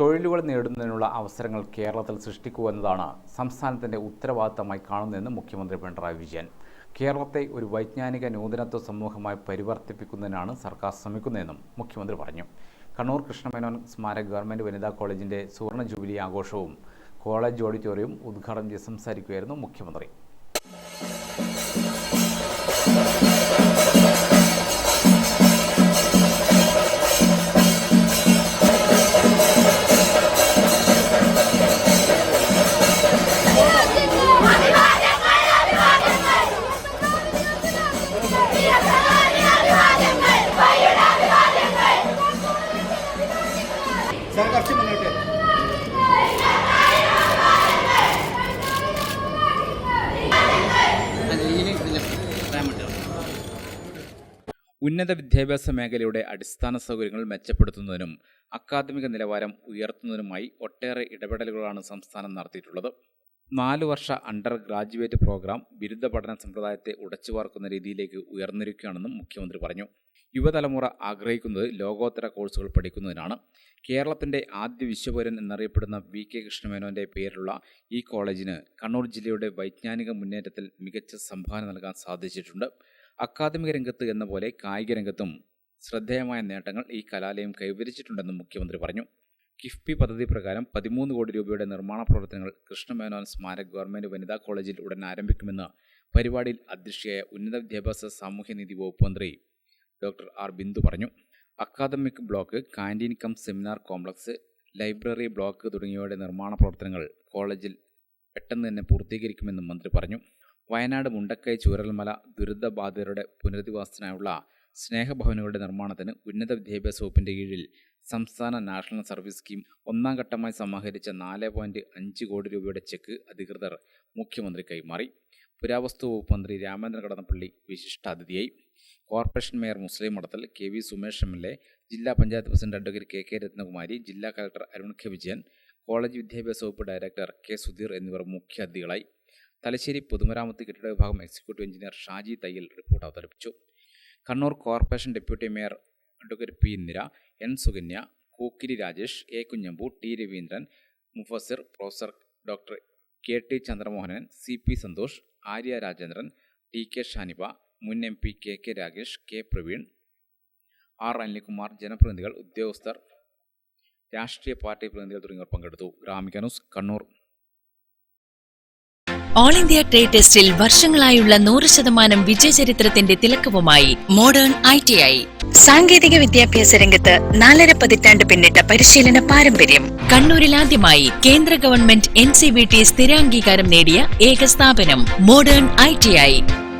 തൊഴിലുകൾ നേടുന്നതിനുള്ള അവസരങ്ങൾ കേരളത്തിൽ സൃഷ്ടിക്കുക എന്നതാണ് സംസ്ഥാനത്തിന്റെ ഉത്തരവാദിത്തമായി കാണുന്നതെന്ന് മുഖ്യമന്ത്രി പിണറായി വിജയൻ. കേരളത്തെ ഒരു വൈജ്ഞാനിക നൂതനത്വ സമൂഹമായി പരിവർത്തിപ്പിക്കുന്നതിനാണ് സർക്കാർ ശ്രമിക്കുന്നതെന്നും മുഖ്യമന്ത്രി പറഞ്ഞു. കണ്ണൂർ കൃഷ്ണമേനോൻ സ്മാരക ഗവൺമെന്റ് വനിതാ കോളേജിന്റെ സുവർണ ജൂബിലി ആഘോഷവും കോളേജ് ഓഡിറ്റോറിയം ഉദ്ഘാടനം ചെയ്ത് സംസാരിക്കുകയായിരുന്നു മുഖ്യമന്ത്രി. ഉന്നത വിദ്യാഭ്യാസ മേഖലയുടെ അടിസ്ഥാന സൗകര്യങ്ങൾ മെച്ചപ്പെടുത്തുന്നതിനും അക്കാദമിക നിലവാരം ഉയർത്തുന്നതിനുമായി ഒട്ടേറെ ഇടപെടലുകളാണ് സംസ്ഥാനം നടത്തിയിട്ടുള്ളത്. നാലു വർഷ അണ്ടർ ഗ്രാജുവേറ്റ് പ്രോഗ്രാം ബിരുദ പഠന സമ്പ്രദായത്തെ ഉടച്ചുവാർക്കുന്ന രീതിയിലേക്ക് ഉയർന്നിരിക്കുകയാണെന്നും മുഖ്യമന്ത്രി പറഞ്ഞു. യുവതലമുറ ആഗ്രഹിക്കുന്നത് ലോകോത്തര കോഴ്സുകൾ പഠിക്കുന്നതിനാണ്. കേരളത്തിന്റെ ആദ്യ വിശ്വപൗരൻ എന്നറിയപ്പെടുന്ന വി കെ കൃഷ്ണമേനോന്റെ പേരിലുള്ള ഈ കോളേജിന് കണ്ണൂർ ജില്ലയുടെ വൈജ്ഞാനിക മുന്നേറ്റത്തിൽ മികച്ച സംഭാവന നൽകാൻ സാധിച്ചിട്ടുണ്ട്. അക്കാദമിക രംഗത്ത് എന്ന പോലെ കായിക രംഗത്തും ശ്രദ്ധേയമായ നേട്ടങ്ങൾ ഈ കലാലയം കൈവരിച്ചിട്ടുണ്ടെന്നും മുഖ്യമന്ത്രി പറഞ്ഞു. കിഫ്ബി പദ്ധതി പ്രകാരം പതിമൂന്ന് കോടി രൂപയുടെ നിർമ്മാണ പ്രവർത്തനങ്ങൾ കൃഷ്ണമേനോൻ സ്മാരക ഗവൺമെന്റ് വനിതാ കോളേജിൽ ഉടൻ ആരംഭിക്കുമെന്ന് പരിപാടിയിൽ അധ്യക്ഷയായ ഉന്നത വിദ്യാഭ്യാസ സാമൂഹ്യനീതി വകുപ്പ് മന്ത്രി ഡോക്ടർ ആർ ബിന്ദു പറഞ്ഞു. Academic block canteen cum seminar complex library block തുടങ്ങിയവയുടെ നിർമ്മാണ പ്രവർത്തനങ്ങൾ കോളേജിൽ പെട്ടെന്ന് തന്നെ പൂർത്തീകരിക്കുമെന്നും മന്ത്രി പറഞ്ഞു. വയനാട് മുണ്ടക്കൈ ചൂരൽമല ദുരിതബാധിതരുടെ പുനരധിവാസത്തിനായുള്ള സ്നേഹഭവനുകളുടെ നിർമ്മാണത്തിന് ഉന്നത വിദ്യാഭ്യാസ വകുപ്പിന്റെ കീഴിൽ സംസ്ഥാന നാഷണൽ സർവീസ് സ്കീം ഒന്നാം ഘട്ടമായി സമാഹരിച്ച നാല് പോയിന്റ് അഞ്ച് കോടി രൂപയുടെ ചെക്ക് അധികൃതർ മുഖ്യമന്ത്രി കൈമാറി. പുരാവസ്തു വകുപ്പ് മന്ത്രി Ramendra Kadannappally വിശിഷ്ടാതിഥിയായി. Corporation mayor Muslih Mathathil K V Sumesh M L A ജില്ലാ panchayat president advocate K K Ratnakumari ജില്ലാ collector Arun K Vijayan college വിദ്യാഭ്യാസ വകുപ്പ് ഡയറക്ടർ കെ സുധീർ എന്നിവർ മുഖ്യ അതിഥികളായി തലശ്ശേരി പൊതുമരാമത്ത് കെട്ടിട വിഭാഗം executive engineer Shaji Thayyil report അവതരിപ്പിച്ചു. Kannur corporation deputy mayor advocate P Indira N Sukanya Kookkiri Rajesh A Kunhambu T Raveendran Mufasir professor doctor K T Chandramohanan C P Santhosh Arya Rajendran T K Shaniba മുൻ M P K K Ragesh K Praveen R Anilkumar ജനപ്രതിനിധികൾ ഉദ്യോഗസ്ഥർ രാഷ്ട്രീയ party പ്രതിനിധികൾ തുടങ്ങിയവർ പങ്കെടുത്തു. Gramika news Kannur. All India trade ടെസ്റ്റിൽ വർഷങ്ങളായുള്ള നൂറ് ശതമാനം വിജയചരിത്രത്തിന്റെ തിലക്കവുമായി മോഡേൺ ഐ ടി ഐ. സാങ്കേതിക വിദ്യാഭ്യാസ രംഗത്ത് നാലര പതിറ്റാണ്ട് പിന്നിട്ട പരിശീലന പാരമ്പര്യം. കണ്ണൂരിൽ ആദ്യമായി കേന്ദ്ര government N C V T സ്ഥിരാംഗീകാരം നേടിയ ഏക സ്ഥാപനം മോഡേൺ ഐ ടി ഐ.